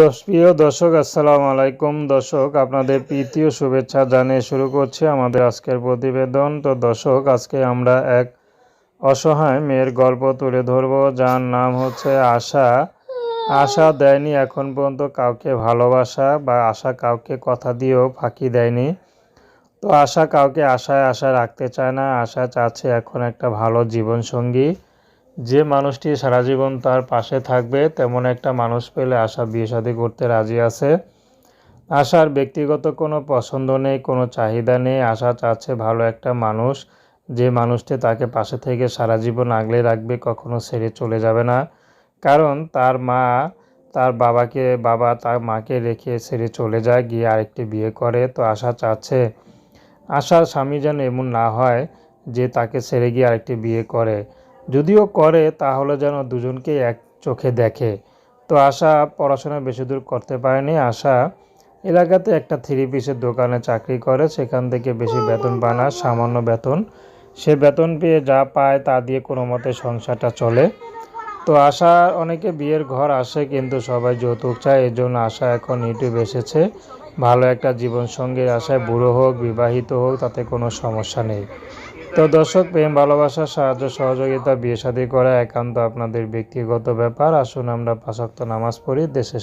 দশ প্রিয় দর্শক, আসসালামু আলাইকুম। দর্শক, আপনাদের প্রীতি শুভেচ্ছা জানিয়ে শুরু করছি আমাদের আজকের প্রতিবেদন। তো দর্শক, আজকে আমরা এক অসহায় মেয়ের গল্প তুলে ধরব, যার নাম হচ্ছে আশা। আশা দেয়নি এখন পর্যন্ত কাউকে ভালোবাসা বা আশা কাউকে কথা দিয়েও ফাঁকি দেয়নি। তো আশা কাউকে আশায় আশা রাখতে চায় না, আশা চাচ্ছে এখন একটা ভালো জীবনসঙ্গী। যে মানুষটি সারা জীবন তার পাশে থাকবে, তেমন একটা মানুষ পেলে আশা বিয়ে শাদী করতে রাজি আছে। আশার ব্যক্তিগত কোনো পছন্দ নেই, কোনো চাহিদা নেই। আশা চাচ্ছে ভালো একটা মানুষ। যে মানুষটি তাকে পাশে থেকে সারা জীবন আগলে রাখবে, কখনো ছেড়ে চলে যাবে না। কারণ তার মা তার বাবাকে, বাবা তার মাকে রেখে ছেড়ে চলে যায়, গিয়ে আরেকটি বিয়ে করে। তো আশা চাচ্ছে আশার স্বামী যেন এমন না হয় যে তাকে ছেড়ে গিয়ে আরেকটি বিয়ে করে। যদিও করে, তাহলে যেন দুজনকে এক চোখে দেখে। তো আশা পড়াশোনা বেশি দূর করতে পারেনি। আশা এলাকাতে একটা থ্রি পিসের দোকানে চাকরি করে, সেখান থেকে বেশি বেতন পায় না, সামান্য বেতন। সে বেতন পেয়ে যা পায়, তা দিয়ে কোনো মতে সংসারটা চলে। তো আশা, অনেকে বিয়ের ঘর আসে, কিন্তু সবাই যৌতুক চায় এর জন্য আশা এখন ইউটিউব এসেছে। ভালো একটা জীবনসঙ্গীর আশায় বুড়ো হোক, বিবাহিত হোক, তাতে কোনো সমস্যা নেই। তো দর্শক, প্রেম, ভালোবাসা, সাহায্য, সহযোগিতা, বিয়ে শাদী করা একান্ত আপনাদের ব্যক্তিগত ব্যাপার। আসুন আমরা পাশাক্ত নামাজ পড়ি দেশে